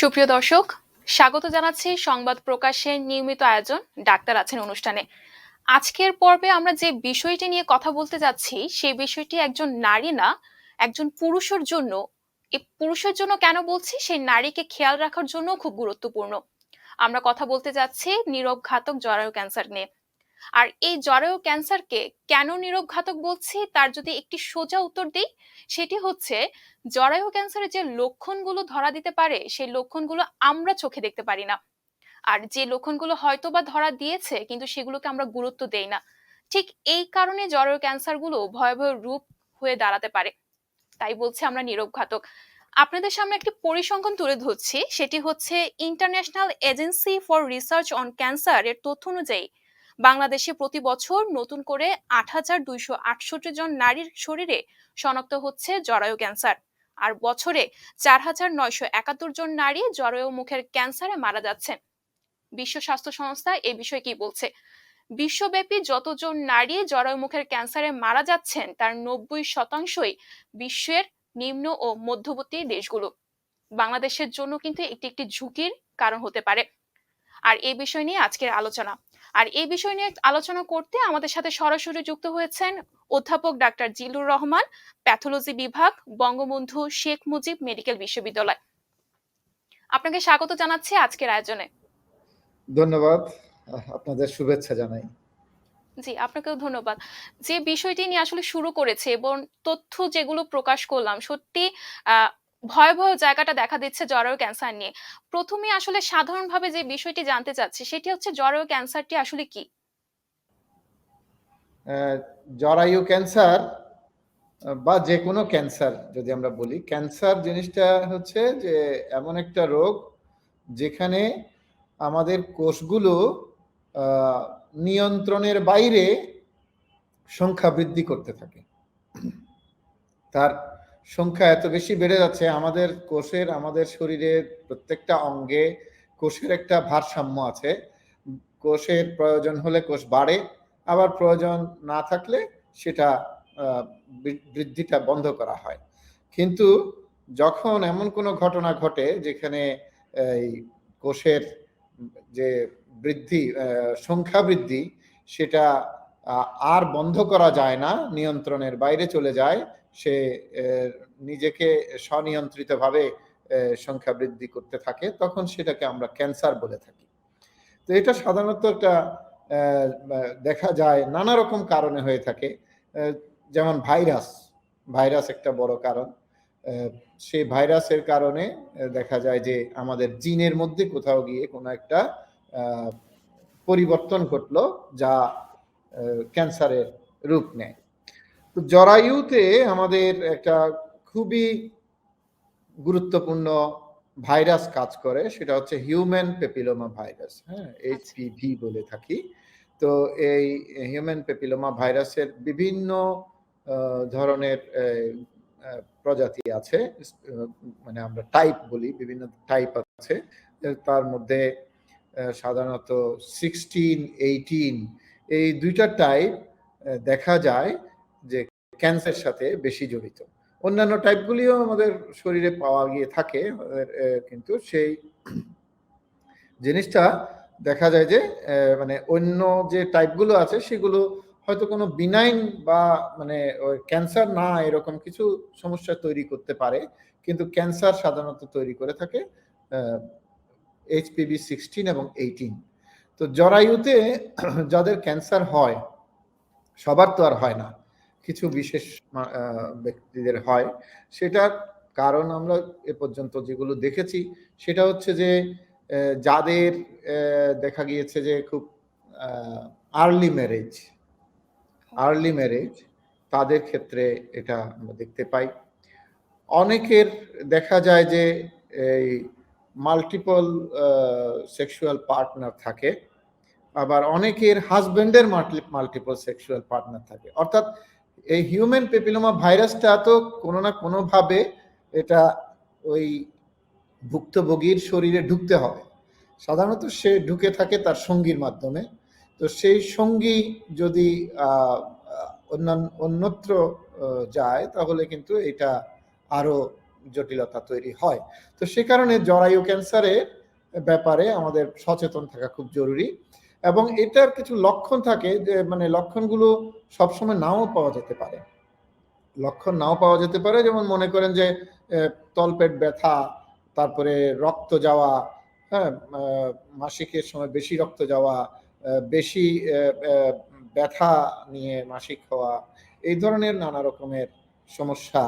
সুপ্রিয় দর্শক, স্বাগত জানাচ্ছি সংবাদ প্রকাশের নিয়মিত আয়োজন ডাক্তার আছেন অনুষ্ঠানে। আজকের পর্বে আমরা যে বিষয়টি নিয়ে কথা বলতে যাচ্ছি, সেই বিষয়টি একজন নারী না, একজন পুরুষের জন্য। এই পুরুষের জন্য কেন বলছি? সেই নারীকে খেয়াল রাখার জন্য খুব গুরুত্বপূর্ণ। আমরা কথা বলতে যাচ্ছি নীরব ঘাতক জরায়ু ক্যান্সার নিয়ে। আর এই জরায়ু ক্যান্সারকে কেন নীরব ঘাতক বলছি? তার যদি একটি সোজা উত্তর দিই, সেটি হচ্ছে জরায়ু ক্যান্সারের যে লক্ষণগুলো ধরা দিতে পারে, সেই লক্ষণগুলো আমরা চোখে দেখতে পারি না। আর যে লক্ষণগুলো হয়তো বা ধরা দিয়েছে, কিন্তু সেগুলোকে আমরা গুরুত্ব দেই না। ঠিক এই কারণে জরায়ু ক্যান্সারগুলো ভয়াবহ রূপ হয়ে দাঁড়াতে পারে। তাই বলছি আমরা নীরব ঘাতক আপনাদের সামনে একটি পরিসংখ্যান তুলে ধরছি। সেটি হচ্ছে international agency for research on cancer এর তথ্য অনুযায়ী বাংলাদেশে প্রতি বছর নতুন করে আট হাজার দুইশো আটষট্টি জন নারীর শরীরে শনাক্ত হচ্ছে জরায়ু ক্যান্সার। আর বছরে চার হাজার নয়শো একাত্তর জন নারী জরায়ু মুখের ক্যান্সারে মারা যাচ্ছেন। বিশ্ব স্বাস্থ্য সংস্থা এই বিষয়ে কি বলছে? বিশ্বব্যাপী যতজন নারী জরায়ু মুখের ক্যান্সারে মারা যাচ্ছেন, তার নব্বই শতাংশই বিশ্বের নিম্ন ও মধ্যবর্তী দেশগুলো। বাংলাদেশের জন্য কিন্তু একটি একটি ঝুঁকির কারণ হতে পারে। আর এই বিষয় নিয়ে আজকের আলোচনা। আর এই বিষয় নিয়ে আলোচনা করতে আমাদের সাথে সরাসরি যুক্ত হয়েছেন অধ্যাপক ডাক্তার জিলুর রহমান প্যাথোলজি বিভাগ বঙ্গবন্ধু শেখ মুজিব মেডিকেল বিশ্ববিদ্যালয়। আপনাকে স্বাগত জানাচ্ছি আজকের আয়োজনে। ধন্যবাদ আপনাদের শুভেচ্ছা জানাই। জি আপনাকেও ধন্যবাদ। যে বিষয়টি নিয়ে আসলে শুরু করেছে এবং তথ্য যেগুলো প্রকাশ করলাম সত্যি আহ ভয়াবহ জায়গাটা দেখা দিচ্ছে জরায়ু ক্যান্সার নিয়ে। প্রথমে আসলে সাধারণভাবে যে বিষয়টি জানতে চাচ্ছি, সেটি হচ্ছে জরায়ু ক্যান্সারটি আসলে কি? জরায়ু ক্যান্সার বা যে কোনো ক্যান্সার যদি আমরা বলি ক্যান্সার জিনিসটা হচ্ছে যে এমন একটা রোগ যেখানে আমাদের কোষগুলো নিয়ন্ত্রণের বাইরে সংখ্যা বৃদ্ধি করতে থাকে। তার সংখ্যা এত বেশি বেড়ে যাচ্ছে, আমাদের কোষের, আমাদের শরীরের প্রত্যেকটা অঙ্গে কোষের একটা ভারসাম্য আছে। কোষের প্রয়োজন হলে কোষ বাড়ে, আবার প্রয়োজন না থাকলে সেটা বৃদ্ধিটা বন্ধ করা হয়। কিন্তু যখন এমন কোনো ঘটনা ঘটে যেখানে, এই কোষের যে বৃদ্ধি সংখ্যা বৃদ্ধি, সেটা আর বন্ধ করা যায় না, নিয়ন্ত্রণের বাইরে চলে যায় সে নিজেকে স্বনিয়ন্ত্রিতভাবে সংখ্যা বৃদ্ধি করতে থাকে, তখন সেটাকে আমরা ক্যান্সার বলে থাকি। তো এটা সাধারণত একটা দেখা যায়, নানা রকম কারণে হয়ে থাকে। যেমন ভাইরাস ভাইরাস একটা বড় কারণ। সেই ভাইরাসের কারণে দেখা যায় যে আমাদের জিনের মধ্যে কোথাও গিয়ে কোনো একটা পরিবর্তন ঘটলো, যা ক্যান্সারের রূপ নেয়। তো জরায়ুতে আমাদের একটা খুবই গুরুত্বপূর্ণ ভাইরাস কাজ করে সেটা হচ্ছে হিউম্যান পেপিলোমা ভাইরাস হ্যাঁ এইচপিভি বলে থাকি। তো এই হিউম্যান পেপিলোমা ভাইরাসের বিভিন্ন ধরনের প্রজাতি আছে মানে আমরা টাইপ বলি বিভিন্ন টাইপ আছে তার মধ্যে সাধারণত সিক্সটিন এইটিন এই দুইটা টাইপ দেখা যায়। যে ক্যান্সার সাথে বেশি জড়িত। অন্যান্য টাইপগুলিও আমাদের শরীরে পাওয়া গিয়ে থাকে কিন্তু সেই জিনিসটা দেখা যায় যে মানে অন্য যে টাইপগুলো আছে, সেগুলো হয়তো কোনো বিনাইন বা মানে ক্যান্সার না এরকম কিছু সমস্যা তৈরি করতে পারে, কিন্তু ক্যান্সার সাধারণত তৈরি করে থাকে এইচপিভি সিক্সটিন এবং এইটিন তো জরায়ুতে যাদের ক্যান্সার হয়, সবার তো আর হয় না। কিছু বিশেষ ব্যক্তিদের হয়। সেটার কারণ আমরা এ পর্যন্ত যেগুলো দেখেছি, সেটা হচ্ছে যে যাদের দেখা গিয়েছে যে খুব আর্লি ম্যারেজ আর্লি ম্যারেজ তাদের ক্ষেত্রে এটা আমরা দেখতে পাই। অনেকের দেখা যায় যে, এই মাল্টিপল সেক্সুয়াল পার্টনার থাকে, আবার অনেকের হাজব্যান্ডের মাল্টিপল সেক্সুয়াল পার্টনার থাকে। অর্থাৎ এই হিউম্যান পেপিলোমা ভাইরাসটা তো কোনো না কোনোভাবে এটা ওই ভুক্তভোগীর শরীরে ঢুকতে হবে। সাধারণত সে ঢুকে থাকে তার সঙ্গীর মাধ্যমে। তো সেই সঙ্গী যদি অন্যান্য অন্যত্র যায়, তাহলে কিন্তু এটা আরও জটিলতা তৈরি হয়। তো সে কারণে জরায়ু ক্যান্সারের ব্যাপারে আমাদের সচেতন থাকা খুব জরুরি। এবং এটার কিছু লক্ষণ থাকে যে মানে লক্ষণগুলো সবসময় নাও পাওয়া যেতে পারে। লক্ষণ নাও পাওয়া যেতে পারে, যেমন মনে করেন যে তলপেট ব্যথা, তারপরে রক্ত যাওয়া হ্যাঁ মাসিকের সময় বেশি রক্ত যাওয়া বেশি ব্যথা নিয়ে মাসিক হওয়া, এই ধরনের নানা রকমের সমস্যা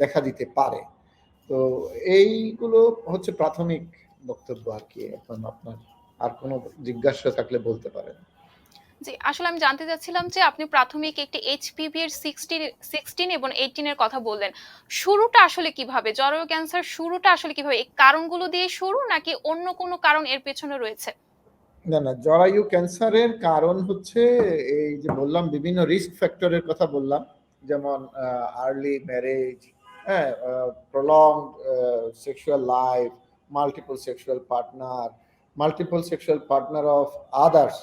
দেখা দিতে পারে। তো এইগুলো হচ্ছে প্রাথমিক বক্তব্য আর কি এখন আপনার। আর কোনো জিজ্ঞাসা থাকলে বলতে পারেন। জি আসলে আমি জানতে চাচ্ছিলাম যে আপনি প্রাথমিক একটি এইচপিভি এর সিক্সটিন এবং এইটিন এর কথা বললেন। শুরুটা আসলে কীভাবে? জরায়ু ক্যান্সার শুরুটা আসলে কীভাবে? এই কারণগুলো দিয়ে শুরু নাকি অন্য কোনো কারণ এর পেছনে রয়েছে? না না জরায়ু ক্যান্সারের কারণ হচ্ছে এই যে বললাম বিভিন্ন রিস্ক ফ্যাক্টরের কথা বললাম। যেমন আর্লি ম্যারেজ হ্যাঁ prolong sexual life multiple sexual partner multiple sexual partner of others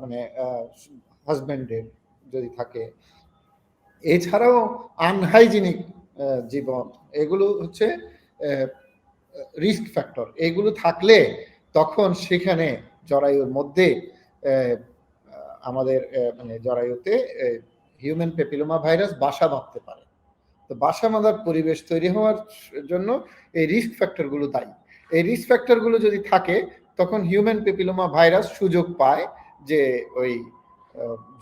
মানে হাজব্যান্ডের যদি থাকে। এছাড়াও আনহাইজিনিক জীবন, এগুলো হচ্ছে রিস্ক ফ্যাক্টর এগুলো থাকলে তখন সেখানে জরায়ুর মধ্যে আমাদের মানে জরায়ুতে হিউম্যান পেপিলোমা ভাইরাস বাসা বাঁধতে পারে। তো বাসা বাঁধার পরিবেশ তৈরি হওয়ার জন্য এই রিস্ক ফ্যাক্টরগুলো দায়ী। এই রিস্ক ফ্যাক্টরগুলো যদি থাকে তখন হিউম্যান পেপিলোমা ভাইরাস সুযোগ পায় যে ওই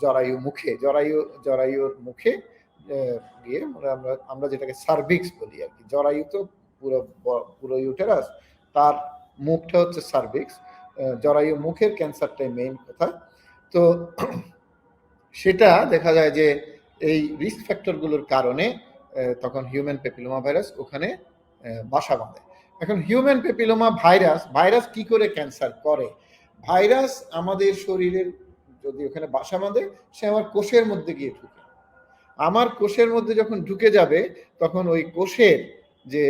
জরায়ু মুখে, জরায়ু, জরায়ুর মুখে গিয়ে আমরা আমরা যেটাকে সার্ভিক্স বলি আর কি। জরায়ু তো পুরো পুরো ইউটেরাস তার মুখটা হচ্ছে সার্ভিক্স জরায়ু মুখের ক্যান্সারটাই মেইন কথা। তো সেটা দেখা যায় যে এই রিস্ক ফ্যাক্টরগুলোর কারণে তখন হিউম্যান পেপিলোমা ভাইরাস ওখানে বাসা বাঁধে। এখন হিউম্যান পেপিলোমা ভাইরাস ভাইরাস কি করে ক্যান্সার করে? ভাইরাস আমাদের শরীরের, যদি ওখানে বাসা বাঁধে, সে আমার কোষের মধ্যে গিয়ে ঢুকে। আমার কোষের মধ্যে যখন ঢুকে যাবে, তখন ওই কোষের যে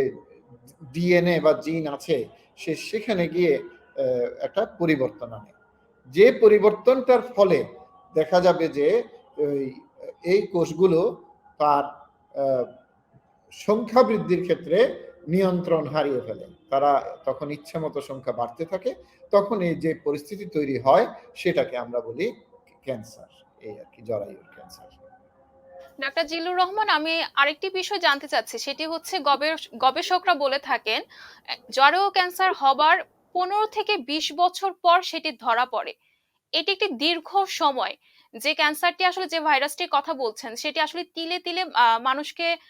ডিএনএ বা জিন আছে, সে সেখানে গিয়ে একটা পরিবর্তন আনে। যে পরিবর্তনটার ফলে দেখা যাবে যে এই কোষগুলো তার সংখ্যা বৃদ্ধির ক্ষেত্রে নিয়ন্ত্রণ হারিয়ে ফেলে। তারা তখন ইচ্ছা মতো সংখ্যা বাড়তে থাকে তখন এই যে পরিস্থিতি তৈরি হয় সেটাকে আমরা বলি ক্যান্সার এই আর কি জরায়ুর ক্যান্সার। ডাক্তার জিল্লুর রহমান আমি আরেকটি বিষয় জানতে চাচ্ছি সেটি হচ্ছে গবেষ- গবেষকরা বলে থাকেন জরায়ু ক্যান্সার হবার পনেরো থেকে বিশ বছর পর সেটি ধরা পড়ে। এটি একটি দীর্ঘ সময় যে ক্যান্সারটি আসলে যে ভাইরাসটির কথা বলছেন সেটি আসলে তিলে তিলে মানুষকে আহ,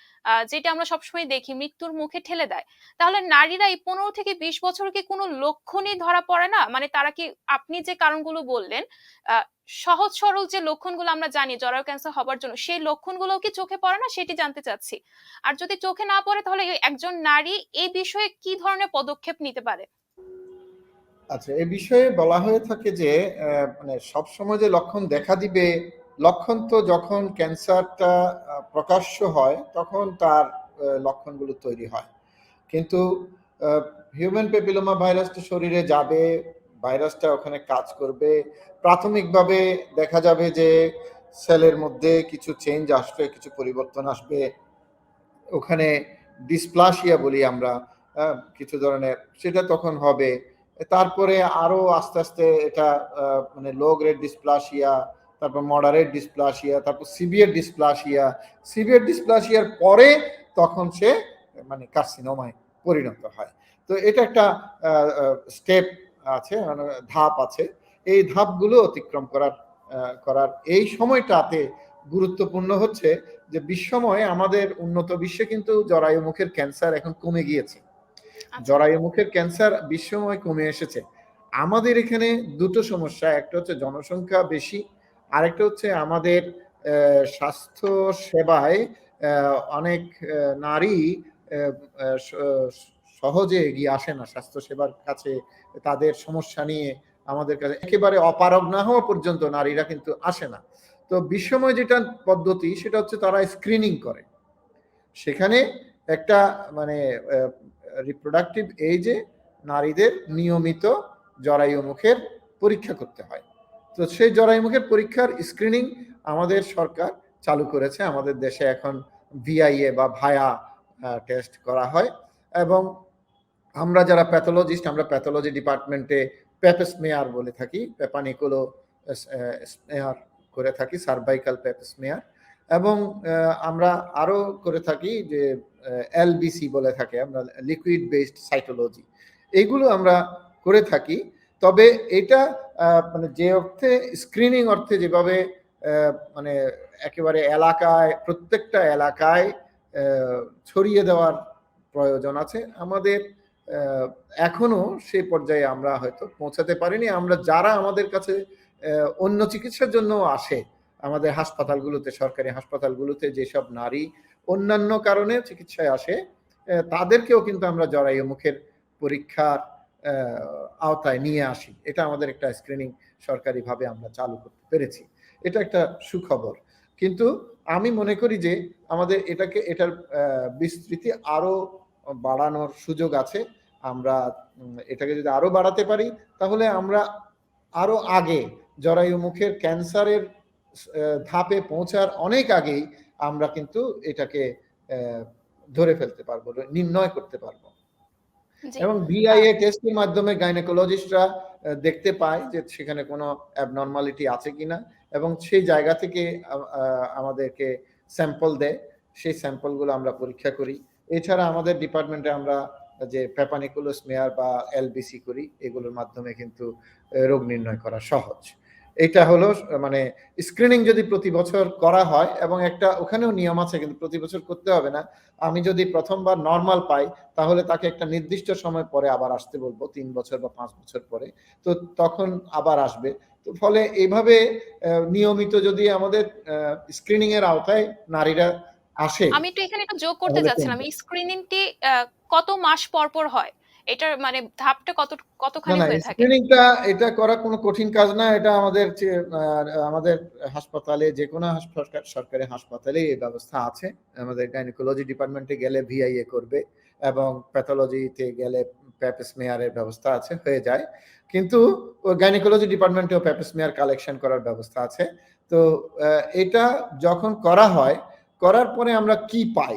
যেটা আমরা সবসময় দেখি মৃত্যুর মুখে ঠেলে দেয়। তাহলে নারীরা এই পনেরো থেকে বিশ বছর কি কোনো লক্ষণই ধরা পড়ে না? মানে তারা কি আপনি যে কারণগুলো বললেন সহজ সরল যে লক্ষণগুলো আমরা জানি জরায়ু ক্যান্সার হবার জন্য, সেই লক্ষণগুলো কি চোখে পড়ে না? সেটি জানতে চাচ্ছি। আর যদি চোখে না পড়ে তাহলে একজন নারী এই বিষয়ে কি ধরনের পদক্ষেপ নিতে পারে? আচ্ছা এ বিষয়ে বলা হয়ে থাকে যে মানে সবসময় যে লক্ষণ দেখা দিবে লক্ষণ তো যখন ক্যান্সারটা প্রকাশ্য হয়, তখন তার লক্ষণগুলো তৈরি হয়। কিন্তু হিউম্যান পেপিলোমা ভাইরাসটা শরীরে যাবে ভাইরাসটা ওখানে কাজ করবে। প্রাথমিকভাবে দেখা যাবে যে, সেলের মধ্যে কিছু চেঞ্জ আসবে, কিছু পরিবর্তন আসবে। ওখানে ডিসপ্লাসিয়া বলি আমরা কিছু ধরনের, সেটা তখন হবে। তারপরে আরও আস্তে আস্তে এটা মানে লো গ্রেড ডিসপ্লাসিয়া তারপর মডারেট ডিসপ্লাসিয়া তারপর সিভিয়ার ডিসপ্লাসিয়া সিভিয়ার ডিসপ্লাসিয়ার পরে তখন সে মানে কার্সিনোমায় পরিণত হয়। তো এটা একটা স্টেপ আছে মানে ধাপ আছে। এই ধাপগুলো অতিক্রম করার করার এই সময়টাতে গুরুত্বপূর্ণ হচ্ছে যে বিশ্বময় আমাদের উন্নত বিশ্বে কিন্তু জরায়ু মুখের ক্যান্সার এখন কমে গিয়েছে। আচ্ছা। জরায়ু মুখের ক্যান্সার বিশ্বময় কমে এসেছে। আমাদের এখানে দুটো সমস্যা একটা হচ্ছে জনসংখ্যা বেশি আরেকটা হচ্ছে আমাদের স্বাস্থ্য সেবায় অনেক নারী সহজে এগিয়ে আসে না স্বাস্থ্য সেবার কাছে, তাদের সমস্যা নিয়ে আমাদের কাছে। একেবারে অপারগ না হওয়া পর্যন্ত নারীরা কিন্তু আসে না। তো বিশ্বময় যেটা পদ্ধতি, সেটা হচ্ছে তারা স্ক্রিনিং করে। সেখানে একটা মানে রিপ্রোডাক্টিভ এজে নারীদের নিয়মিত জরায়ু মুখের পরীক্ষা করতে হয়। তো সেই জরায়ু মুখের পরীক্ষার স্ক্রিনিং আমাদের সরকার চালু করেছে। আমাদের দেশে এখন ভিআইএ বা ভায়া টেস্ট করা হয় এবং আমরা যারা প্যাথোলজিস্ট আমরা প্যাথোলজি ডিপার্টমেন্টে পেপেসমেয়ার বলে থাকি পেপানিকুলো স্মেয়ার করে থাকি সার্ভাইকাল পেপেসমেয়ার এবং আমরা আরও করে থাকি যে এলবিসি বলে থাকে, আমরা লিকুইড বেসড সাইটোলজি এইগুলো আমরা করে থাকি। তবে এটা মানে যে অর্থে স্ক্রিনিং অর্থে যেভাবে মানে একেবারে এলাকায়, প্রত্যেকটা এলাকায় ছড়িয়ে দেওয়ার প্রয়োজন আছে, আমাদের এখনও সেই পর্যায়ে আমরা হয়তো পৌঁছাতে পারিনি। আমরা যারা আমাদের কাছে অন্য চিকিৎসার জন্য আসে, আমাদের হাসপাতালগুলোতে, সরকারি হাসপাতালগুলোতে যেসব নারী অন্যান্য কারণে চিকিৎসায় আসে তাদেরকেও কিন্তু আমরা জরায়ু মুখের পরীক্ষার আওতায় নিয়ে আসি। এটা আমাদের একটা স্ক্রিনিং সরকারিভাবে আমরা চালু করতে পেরেছি। এটা একটা সুখবর। কিন্তু আমি মনে করি যে আমাদের এটাকে, এটার বিস্তৃতি আরও বাড়ানোর সুযোগ আছে। আমরা এটাকে যদি আরও বাড়াতে পারি, তাহলে আমরা আরও আগে জরায়ু মুখের ক্যান্সারের ধাপে পৌঁছার অনেক আগেই আমরা কিন্তু এটাকে ধরে ফেলতে পারব, নির্ণয় করতে পারব। এবং ভিআইএ টেস্টের মাধ্যমে গাইনোকোলজিস্টরা দেখতে পায় যে সেখানে কোনো অ্যাবনর্মালিটি আছে কিনা এবং সেই জায়গা থেকে আমাদেরকে স্যাম্পল দেয়। সেই স্যাম্পলগুলো আমরা পরীক্ষা করি। এছাড়া আমাদের ডিপার্টমেন্টে আমরা যে পেপানিকুলোস মেয়ার বা এলবিসি করি এগুলোর মাধ্যমে কিন্তু রোগ নির্ণয় করা সহজ। এটা হলো মানে স্ক্রিনিং যদি প্রতি বছর করা হয় এবং একটা ওখানেও নিয়ম আছে কিন্তু প্রতি বছর করতে হবে না। আমি যদি প্রথমবার নর্মাল পাই তাহলে তাকে একটা নির্দিষ্ট সময় পরে আবার আসতে বলব তিন বছর বা পাঁচ বছর পরে। তো তখন আবার আসবে। তো ফলে এইভাবে নিয়মিত যদি আমাদের স্ক্রিনিং এর আওতায় নারীরা আসে আমি একটু এখানে একটু যোগ করতে যাচ্ছিলাম এই স্ক্রিনিংটি কত মাস পর পর হয়? এটার মানে ধাপটা কত কতখানি হয়ে থাকে? স্ক্রিনিংটা এটা করা কোনো কঠিন কাজ না এটা আমাদের আমাদের হাসপাতালে যে কোনো সরকারি হাসপাতালে এই ব্যবস্থা আছে। আমাদের গাইনোকোলজি ডিপার্টমেন্টে গেলে ভিআইএ করবে এবং প্যাথোলজিতে গেলে প্যাপেসমেয়ারের ব্যবস্থা আছে হয়ে যায়। কিন্তু গাইনোকোলজি ডিপার্টমেন্টেও প্যাপেসমেয়ার কালেকশন করার ব্যবস্থা আছে। তো এটা যখন করা হয় করার পরে আমরা কি পাই?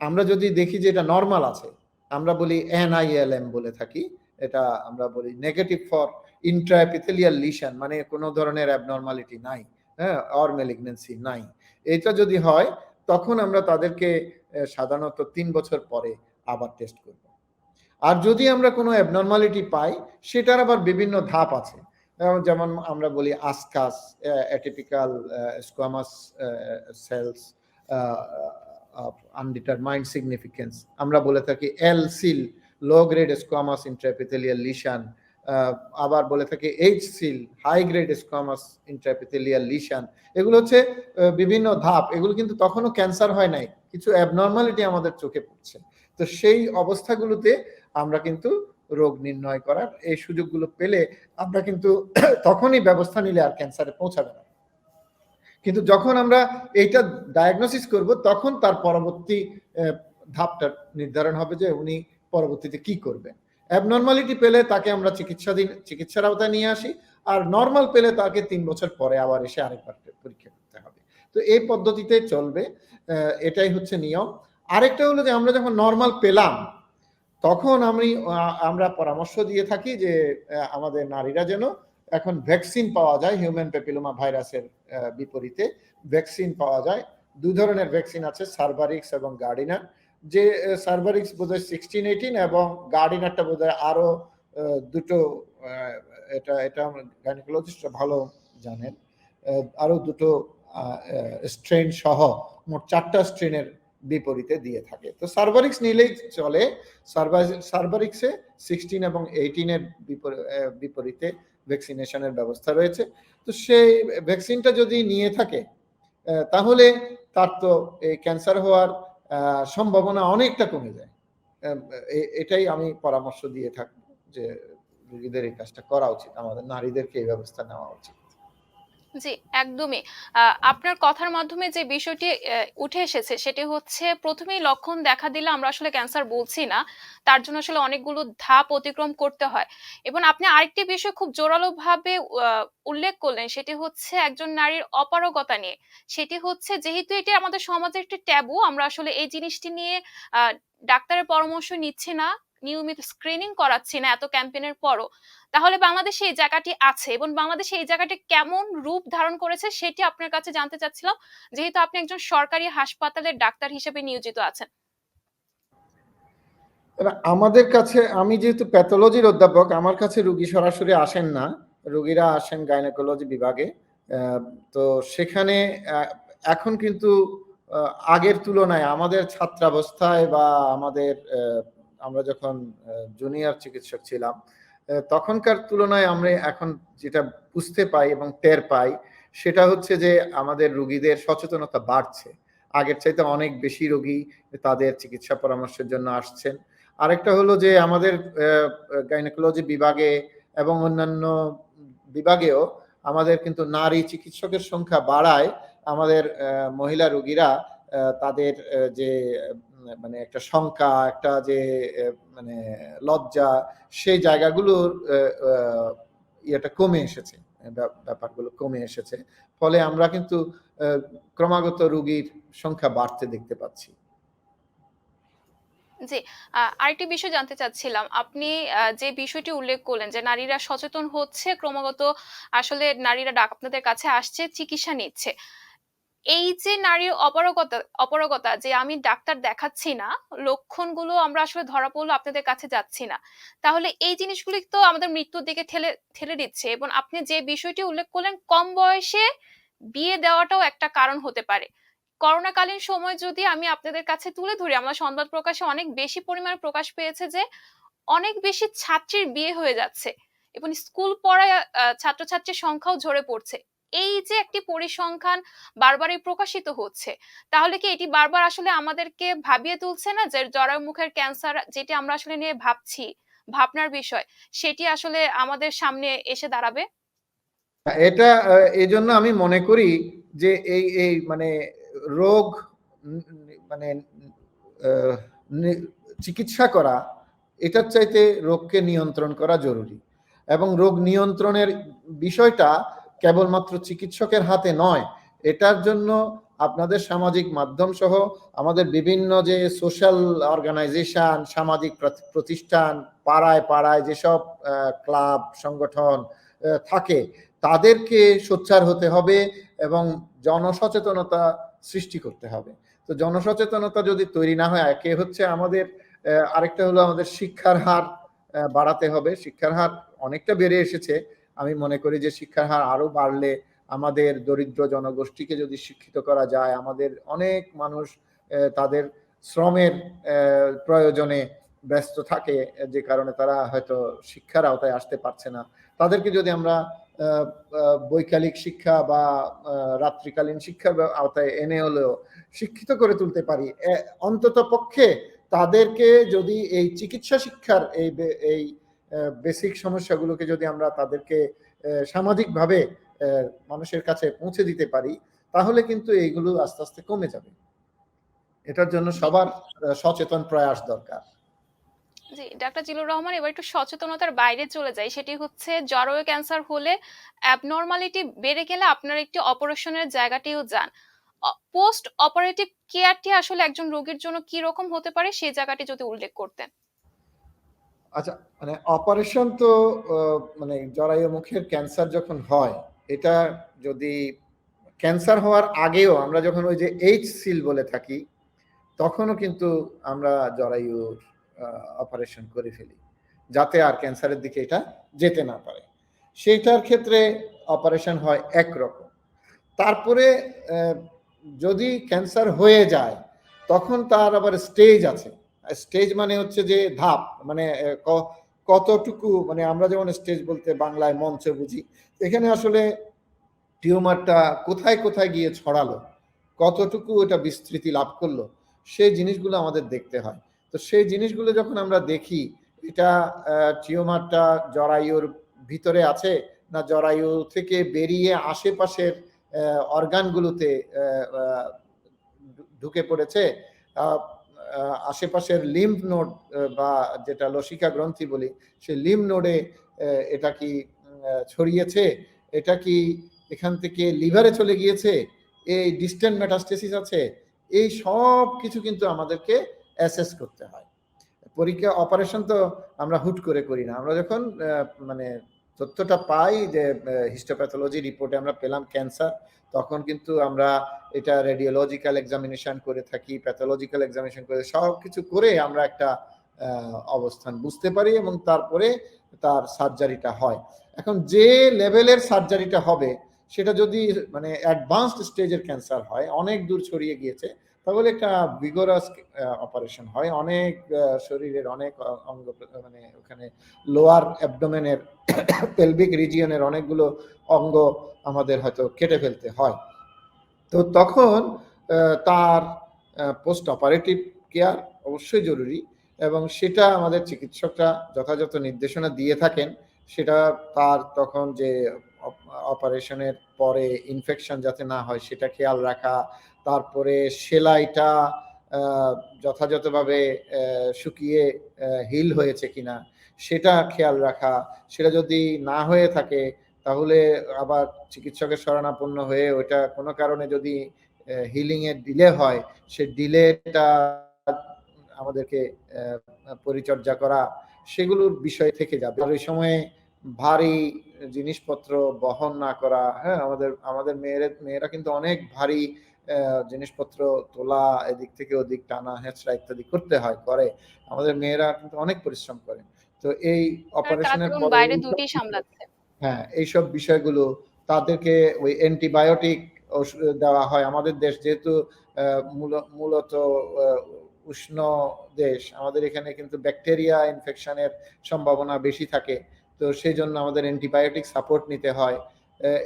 আমরা যদি দেখি যে এটা নর্মাল আছে আমরা বলি এনআইএলএম বলে থাকি। এটা আমরা বলি নেগেটিভ ফর ইন্ট্রাএপিথেলিয়াল লিশন মানে কোনো ধরনের অ্যাবনর্মালিটি নাই হ্যাঁ অর মেলিগনেন্সি নাই। এটা যদি হয়, তখন আমরা তাদেরকে সাধারণত তিন বছর পরে আবার টেস্ট করব। আর যদি আমরা কোনো অ্যাবনর্মালিটি পাই, সেটার আবার বিভিন্ন ধাপ আছে। যেমন আমরা বলি আসকাস atypical squamous cells undetermined significance আমরা বলে থাকি L SIL low grade squamous intraepithelial lesion আবার বলে থাকি H SIL high grade squamous intraepithelial lesion এগুলো হচ্ছে বিভিন্ন ধাপ। এগুলো কিন্তু তখনও ক্যান্সার হয় নাই। কিছু অ্যাবনর্মালিটি আমাদের চোখে পড়ছে। তো সেই অবস্থাগুলোতে আমরা কিন্তু রোগ নির্ণয় করার এই সুযোগগুলো পেলে আমরা কিন্তু তখনই ব্যবস্থা নিলে আর ক্যান্সারে পৌঁছাবে না। কিন্তু যখন আমরা এইটা ডায়াগনোসিস করব, তখন তার পরবর্তী ধাপটা নির্ধারণ হবে যে উনি পরবর্তীতে কি করবেন। অ্যাবনর্মালিটি পেলে তাকে আমরা চিকিৎসাধীন, চিকিৎসার আওতায় নিয়ে আসি, আর নর্মাল পেলে তাকে তিন বছর পরে আবার এসে আরেকবার পরীক্ষা করতে হবে। তো এই পদ্ধতিতে চলবে এটাই হচ্ছে নিয়ম। আরেকটা হলো যে আমরা যখন নর্মাল পেলাম, তখন আমি আমরা পরামর্শ দিয়ে থাকি যে আমাদের নারীরা যেন এখন ভ্যাকসিন পাওয়া যায় হিউম্যান পেপিলোমা ভাইরাসের বিপরীতে। ভ্যাকসিন পাওয়া যায়। দু ধরনের ভ্যাকসিন আছে সার্ভারিক্স এবং গার্ডিনার। যে সার্ভারিক্স বোধহয় সিক্সটিন এইটিন এবং গার্ডিনারটা বোধহয় আরও আহ, দুটো এটা এটা গাইনোকোলজিস্টরা ভালো জানেন। আরও দুটো স্ট্রেন সহ মোট চারটা স্ট্রেনের বিপরীতে দিয়ে থাকে। তো সার্ভারিক্স নিলেই চলে। সার্ভারিক্সে সিক্সটিন এবং এইটিনের বিপরীতে ভ্যাকসিনেশনের ব্যবস্থা রয়েছে। তো সেই ভ্যাকসিনটা যদি নিয়ে থাকে তাহলে তার তো এই ক্যান্সার হওয়ার সম্ভাবনা অনেকটা কমে যায়। এটাই আমি পরামর্শ দিয়ে থাকব যে রোগীদের এই কাজটা করা উচিত। আমাদের নারীদেরকে এই ব্যবস্থা নেওয়া উচিত। জি, একদমই। আপনার কথার মাধ্যমে যে বিষয়টি উঠে এসেছে সেটি হচ্ছে প্রথমেই লক্ষণ দেখা দিলে আমরা আসলে ক্যান্সার বলছি না। তার জন্য আসলে অনেকগুলো ধাপ অতিক্রম করতে হয়। এবং আপনি আরেকটি বিষয় খুব জোরালোভাবে উল্লেখ করলেন সেটি হচ্ছে একজন নারীর অপারগতা নিয়ে। সেটি হচ্ছে যেহেতু এটি আমাদের সমাজের একটি ট্যাবু আমরা আসলে এই জিনিসটি নিয়ে ডাক্তারের পরামর্শ নিচ্ছি না, নিয়মিত স্ক্রিনিং করাচ্ছি না এত ক্যাম্পেনের পরও। তাহলে বাংলাদেশে এই জায়গাটি আছে এবং বাংলাদেশে এই জায়গাটি কেমন রূপ ধারণ করেছে সেটি আপনার কাছে জানতে চাচ্ছিলাম। যেহেতু আপনি একজন সরকারি হাসপাতালের ডাক্তার হিসেবে নিয়োজিত আছেন। আমাদের কাছে আমি যেহেতু প্যাথোলজির অধ্যাপক, আমার কাছে রুগী সরাসরি আসেন না। রুগীরা আসেন গাইনোকোলজি বিভাগে। তো সেখানে এখন কিন্তু আগের তুলনায় আমাদের ছাত্রাবস্থায় বা আমাদের আমরা যখন জুনিয়র চিকিৎসক ছিলাম, তখনকার তুলনায় আমরা এখন যেটা বুঝতে পাই এবং টের পাই, সেটা হচ্ছে যে আমাদের রুগীদের সচেতনতা বাড়ছে। আগের চাইতে অনেক বেশি রোগী তাদের চিকিৎসা পরামর্শের জন্য আসছেন। আরেকটা হলো যে আমাদের গাইনোকোলজি বিভাগে এবং অন্যান্য বিভাগেও আমাদের কিন্তু নারী চিকিৎসকের সংখ্যা বাড়ায় আমাদের মহিলা রোগীরা তাদের যে মানে একটা শঙ্কা, একটা যে মানে লজ্জা সেই জায়গাগুলোর ইয়েটা কমে এসেছে। ব্যাপারগুলো কমে এসেছে। ফলে আমরা কিন্তু ক্রমাগত রোগীর সংখ্যা বাড়তে দেখতে পাচ্ছি। জি, আরেকটি বিষয় জানতে চাচ্ছিলাম। আপনি যে বিষয়টি উল্লেখ করলেন যে নারীরা সচেতন হচ্ছে ক্রমাগত আসলে নারীরা ডাক আপনাদের কাছে আসছে, চিকিৎসা নিচ্ছে। এই যে নারীর অপারগতা অপারগতা যে আমি ডাক্তার দেখাচ্ছি না, লক্ষণগুলো আমরা আসলে ধরা পড়ল আপনাদের কাছে যাচ্ছি না। তাহলে এই জিনিসগুলি তো আমাদের মৃত্যুর দিকে ঠেলে ঠেলে দিচ্ছে এবং আপনি যে বিষয়টি উল্লেখ করলেন কম বয়সে বিয়ে দেওয়াটাও একটা কারণ হতে পারে। করোনাকালীন সময় যদি আমি আপনাদের কাছে তুলে ধরি, আমরা সংবাদ প্রকাশে অনেক বেশি পরিমাণে প্রকাশ পেয়েছে যে অনেক বেশি ছাত্রীর বিয়ে হয়ে যাচ্ছে এবং স্কুল পড়ায় ছাত্রছাত্রীর সংখ্যাও ঝরে পড়ছে। এই যে একটি পরিসংখ্যান বারবারই প্রকাশিত হচ্ছে, তাহলে কি এটি বারবার আসলে আমাদেরকে ভাবিয়ে তুলছে না যে জরায়ু মুখের ক্যান্সার যেটি আমরা আসলে নিয়ে ভাবছি, ভাবনার বিষয়, সেটি আসলে আমাদের সামনে এসে দাঁড়াবে? এটা আ এজন্য আমি মনে করি যে এই এই মানে রোগ মানে চিকিৎসা করা এটার চাইতে রোগকে নিয়ন্ত্রণ করা জরুরি। এবং রোগ নিয়ন্ত্রণের বিষয়টা কেবলমাত্র চিকিৎসকের হাতে নয়। এটার জন্য আপনাদের সামাজিক মাধ্যম সহ আমাদের বিভিন্ন যে সোশ্যাল অর্গানাইজেশন, সামাজিক প্রতিষ্ঠান, পাড়ায়, পাড়ায় যেসব ক্লাব, সংগঠন থাকে তাদেরকে সোচ্চার হতে হবে এবং জনসচেতনতা সৃষ্টি করতে হবে। তো জনসচেতনতা যদি তৈরি না হয়, একে হচ্ছে আমাদের আরেকটা হলো আমাদের শিক্ষার হার বাড়াতে হবে। শিক্ষার হার অনেকটা বেড়ে এসেছে। আমি মনে করি যে শিক্ষার হার আরও বাড়লে আমাদের দরিদ্র জনগোষ্ঠীকে যদি শিক্ষিত করা যায়, আমাদের অনেক মানুষ তাদের শ্রমের প্রয়োজনে ব্যস্ত থাকে যে কারণে তারা হয়তো শিক্ষার আওতায় আসতে পারছে না। তাদেরকে যদি আমরা বৈকালিক শিক্ষা বা রাত্রিকালীন শিক্ষার আওতায় এনে হলেও শিক্ষিত করে তুলতে পারি। এ অন্ততপক্ষে তাদেরকে যদি এই চিকিৎসা শিক্ষার এই এই বেসিক সমস্যাগুলোকে যদি আমরা তাদেরকে সামাজিকভাবে মানুষের কাছে পৌঁছে দিতে পারি, তাহলে কিন্তু এইগুলো আস্তে, আস্তে কমে যাবে। এটার জন্য সবার সচেতন প্রয়াস দরকার। জি, ডাক্তার জিল্লুর রহমান এবার একটু সচেতনতার বাইরে চলে যাই। সেটি হচ্ছে জরায়ু ক্যান্সার হলে abnormality বেড়ে গেলে আপনারা একটি অপারেশনের জায়গাটিও যান। পোস্ট অপারেটিভ কেয়ারটি আসলে একজন রোগীর জন্য কি রকম হতে পারে সেই জায়গাটি যদি উল্লেখ করতেন? আচ্ছা, মানে অপারেশন তো মানে জরায়ু মুখের ক্যান্সার যখন হয়, এটা যদি ক্যান্সার হওয়ার আগেও আমরা যখন ওই যে এইচ-সিল বলে থাকি, তখনও কিন্তু আমরা জরায়ুর অপারেশন করে ফেলি। যাতে আর ক্যান্সারের দিকে এটা যেতে না পারে। সেইটার ক্ষেত্রে অপারেশন হয় একরকম। তারপরে যদি ক্যান্সার হয়ে যায়, তখন তার আবার স্টেজ আছে। স্টেজ মানে হচ্ছে যে ধাপ। মানে কতটুকু মানে আমরা যেমন স্টেজ বলতে বাংলায় মঞ্চ বুঝি। এখানে আসলে টিউমারটা কোথায়, কোথায় গিয়ে ছড়ালো, কতটুকু এটা বিস্তৃতি লাভ করল, সেই জিনিসগুলো আমাদের দেখতে হয়। তো সেই জিনিসগুলো যখন আমরা দেখি, এটা টিউমারটা জরায়ুর ভিতরে আছে না জরায়ু থেকে বেরিয়ে আশেপাশের অর্গানগুলোতে ঢুকে পড়েছে আশেপাশের লিম্ফ নোড বা যেটা লসিকা গ্রন্থি বলি, সেই লিম্ফ নোডে এটা কি ছড়িয়েছে? এটা কি এখান থেকে লিভারে চলে গিয়েছে? এই ডিস্টেন্ট মেটাস্টেসিস আছে? এই সব কিছু কিন্তু আমাদেরকে অ্যাসেস করতে হয়। পরীক্ষা অপারেশন তো আমরা হুট করে করি না। আমরা যখন মানে তথ্যটা পাই যে হিস্টোপ্যাথোলজি রিপোর্টে আমরা পেলাম ক্যান্সার তখন কিন্তু আমরা এটা রেডিওলজিক্যাল এক্সামিনেশন করে থাকি প্যাথোলজিক্যাল এক্সামিনেশন করে সব কিছু করে আমরা একটা অবস্থান বুঝতে পারি এবং তারপরে তার সার্জারিটা হয়। এখন যে লেভেলের সার্জারিটা হবে, সেটা যদি মানে অ্যাডভান্সড স্টেজের ক্যান্সার হয়, অনেক দূর ছড়িয়ে গিয়েছে তাহলে একটা বিগরাস অপারেশন হয়। অনেক শরীরের অনেক অঙ্গ মানে ওখানে লোয়ার অ্যাবডোমেনের পেলভিক রিজিয়নের অনেকগুলো অঙ্গ আমাদের হয়তো কেটে ফেলতে হয়। তো তখন তার পোস্ট অপারেটিভ কেয়ার অবশ্যই জরুরি এবং সেটা আমাদের চিকিৎসকরা যথাযথ নির্দেশনা দিয়ে থাকেন। সেটা তার তখন যে অপারেশনের পরে ইনফেকশন যাতে না হয় সেটা খেয়াল রাখা তারপরে সেলাইটা যথাযথভাবে শুকিয়ে হিল হয়েছে কিনা, সেটা খেয়াল রাখা। সেটা যদি না হয়ে থাকে, তাহলে আবার চিকিৎসকের শরণাপন্ন হয়ে ওটা কোনো কারণে যদি হিলিংয়ের ডিলে হয়, সে ডিলেটা আমাদেরকে পরিচর্যা করা সেগুলোর বিষয় থেকে যাবে। আর ওই সময়ে ভারী জিনিসপত্র বহন না করা হ্যাঁ আমাদের আমাদের মেয়েরা মেয়েরা কিন্তু অনেক ভারী জিনিসপত্র তোলা এদিক থেকে ওদিক টানা হেঁচড়া ইত্যাদি করতে হয় করে। আমাদের মেয়েরা কিন্তু অনেক পরিশ্রম করে। তো এই অপারেশনের বাইরে দুটি সামলাচ্ছে। হ্যাঁ এইসব বিষয়গুলো তাদেরকে ওই অ্যান্টিবায়োটিক দেওয়া হয়। আমাদের দেশ যেহেতু মূলত উষ্ণ দেশ আমাদের এখানে কিন্তু ব্যাকটেরিয়া ইনফেকশনের সম্ভাবনা বেশি থাকে। তো সেই জন্য আমাদের অ্যান্টিবায়োটিক সাপোর্ট নিতে হয়।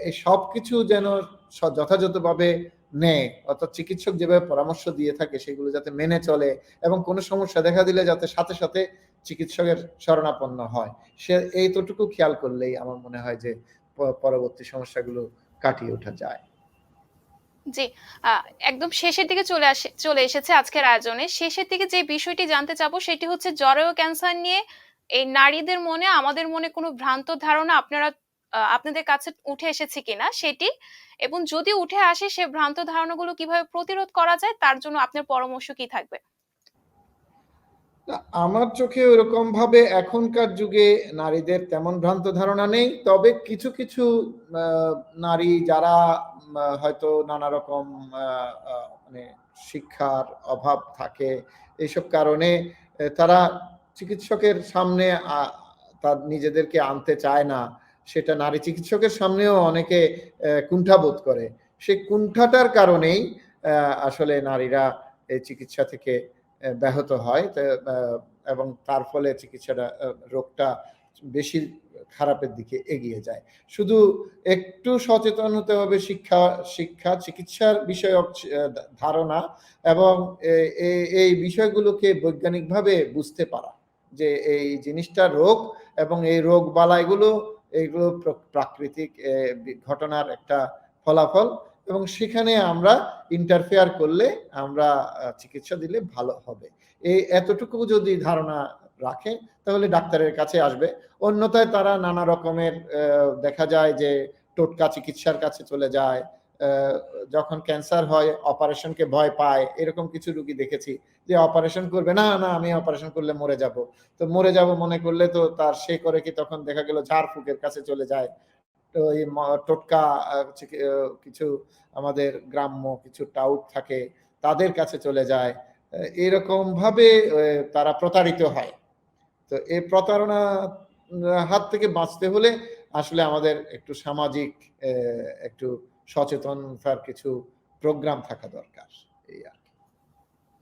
এই সব কিছু যেন যথাযথভাবে নেয়, অর্থাৎ চিকিৎসক যেভাবে পরামর্শ দিয়ে থাকে সেগুলো যাতে মেনে চলে এবং কোনো সমস্যা দেখা দিলে যাতে সাথে সাথে চিকিৎসকের শরণাপন্ন হয়। সে এইতটুকু খেয়াল করলেই আমার মনে হয় যে পরবর্তী সমস্যাগুলো কাটিয়ে ওঠা যায়। জি একদম শেষের দিকে চলে আসে, চলে এসেছে আজকের আয়োজনে। শেষের দিকে যে বিষয়টি জানতে চাবো সেটি হচ্ছে জরায়ু ক্যান্সার নিয়ে এই নারীদের মনে, আমাদের মনে কোনো ভ্রান্ত ধারণা আপনারা আপনাদের কাছে উঠে এসেছে কিনা সেটি এবং যদি উঠে আসে সে ভ্রান্ত ধারণাগুলো কীভাবে প্রতিরোধ করা যায়, তার জন্য আপনার পরামর্শ কি থাকবে? আমার চোখে ওরকম ভাবে এখনকার যুগে নারীদের তেমন ভ্রান্ত ধারণা নেই। তবে কিছু কিছু নারী যারা হয়তো নানা রকম মানে শিক্ষার অভাব থাকে এইসব কারণে তারা চিকিৎসকের সামনে তার নিজেদেরকে আনতে চায় না। সেটা নারী চিকিৎসকের সামনেও অনেকে কুণ্ঠাবোধ করে। সেই কুণ্ঠাটার কারণেই আসলে নারীরা এই চিকিৎসা থেকে ব্যাহত হয়। এবং তার ফলে চিকিৎসাটা রোগটা বেশি খারাপের দিকে এগিয়ে যায়। শুধু একটু সচেতন হতে হবে শিক্ষা শিক্ষা, চিকিৎসার বিষয়ক ধারণা এবং এই বিষয়গুলোকে বৈজ্ঞানিকভাবে বুঝতে পারা যে এই জিনিসটা রোগ এবং এই রোগ বালাইগুলো এইগুলো প্র- প্রাকৃতিক ঘটনার একটা ফলাফল এবং সেখানে আমরা ইন্টারফেয়ার করলে আমরা চিকিৎসা দিলে ভালো হবে। এই এতটুকু যদি ধারণা রাখে, তাহলে ডাক্তারের কাছে আসবে। অন্যথায় তারা নানা রকমের দেখা যায় যে টোটকা চিকিৎসার কাছে চলে যায় যখন ক্যান্সার হয় অপারেশনকে ভয় পায়, এরকম কিছু রুগী দেখেছি যে অপারেশন করবে, না না, আমি অপারেশন করলে মরে যাব। তো মরে যাব মনে করলে তো তার সে করে কি তখন দেখা গেল ঝাড় ফুকের কাছে চলে যায়। তো এই টোটকা কিছু আমাদের গ্রাম্য কিছু টাউট থাকে, তাদের কাছে চলে যায়। এরকম ভাবে তারা প্রতারিত হয়। তো এই প্রতারণা হাত থেকে বাঁচতে হলে আসলে আমাদের একটু সামাজিক একটু সচেতনতার কিছু প্রোগ্রাম থাকা দরকার এই আর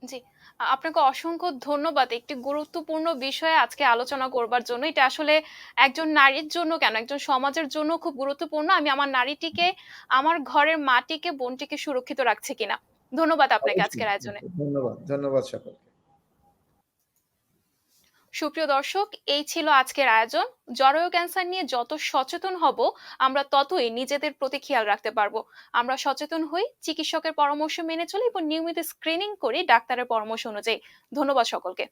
জি আপনাকে অসংখ্য ধন্যবাদ। একটি গুরুত্বপূর্ণ বিষয়ে আজকে আলোচনা করবার জন্য। এটা আসলে একজন নারীর জন্য কেন? একজন সমাজের জন্য খুব গুরুত্বপূর্ণ। আমি আমার নারীটিকে আমার ঘরের মাটিকে বোনটিকে সুরক্ষিত রাখছে কিনা। ধন্যবাদ আপনাকে আজকের আয়োজনে। ধন্যবাদ ধন্যবাদ সকলকে। সুপ্রিয় দর্শক, এই ছিল আজকের আয়োজন। জরায়ু ক্যান্সার নিয়ে যত সচেতন হব, আমরা ততই নিজেদের প্রতি খেয়াল রাখতে পারব। আমরা সচেতন হই, চিকিৎসকের পরামর্শ মেনে চলি এবং নিয়মিত স্ক্রিনিং করি ডাক্তারের পরামর্শ অনুযায়ী। ধন্যবাদ সকলকে।